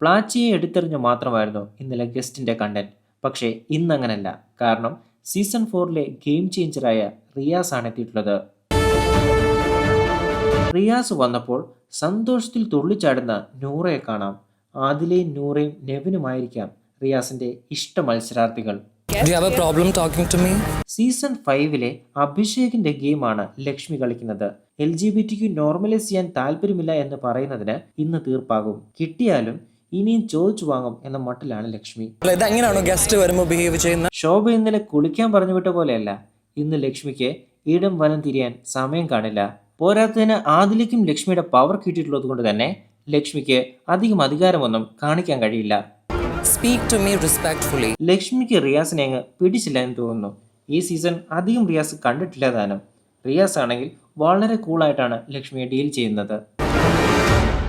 പ്ലാച്ചിയെ എടുത്തെറിഞ്ഞു മാത്രമായിരുന്നു ഇന്നലെ ഗസ്റ്റിന്റെ കണ്ടന്റ് പക്ഷേ ഇന്നങ്ങനല്ല. കാരണം സീസൺ ഫോറിലെ ഗെയിം ചേഞ്ചറായ റിയാസ് ആണ് എത്തിയിട്ടുള്ളത്. റിയാസ് വന്നപ്പോൾ സന്തോഷത്തിൽ തുള്ളിച്ചാടുന്ന നൂറയെ കാണാം. ആദിലയും നൂറയും നെവിനുമായിരിക്കാം റിയാസിന്റെ ഇഷ്ട മത്സരാർത്ഥികൾ? സീസൺ ഫൈവിലെ അഭിഷേകിന്റെ ഗെയിമാണ് ലക്ഷ്മി കളിക്കുന്നത്. എൽ ജി ബി ടിക്ക് നോർമലൈസ് ചെയ്യാൻ താല്പര്യമില്ല എന്ന് പറയുന്നതിന് ഇന്ന് തീർപ്പാകും. കിട്ടിയാലും ഇനിയും ചോദിച്ചു വാങ്ങും എന്ന മട്ടിലാണ് ലക്ഷ്മി. ഇതെങ്ങനെയാണോ ഗസ്റ്റ് വരുമ്പോൾ ബിഹേവ് ചെയ്യുന്നത് ശോഭ ഇന്നലെ കുളിക്കാൻ പറഞ്ഞു വിട്ട പോലെയല്ല. ഇന്ന് ലക്ഷ്മിക്ക് ഇടം വനം തിരിയാൻ സമയം കാണില്ല. പോരാത്തതിന് ആദിലേക്കും ലക്ഷ്മിയുടെ പവർ കിട്ടിയിട്ടുള്ളത് കൊണ്ട് തന്നെ ലക്ഷ്മിക്ക് അധികം അധികാരമൊന്നും കാണിക്കാൻ കഴിയില്ല. സ്പീക്ക് ടു മീ റെസ്പെക്ട്ഫുള്ളി ലക്ഷ്മിക്ക് റിയാസിനെ അങ്ങ് പിടിച്ചില്ല എന്ന് തോന്നുന്നു. ഈ സീസൺ അധികം റിയാസ് കണ്ടിട്ടില്ല താനും. റിയാസ് ആണെങ്കിൽ വളരെ കൂളായിട്ടാണ് ലക്ഷ്മിയെ ഡീൽ ചെയ്യുന്നത്.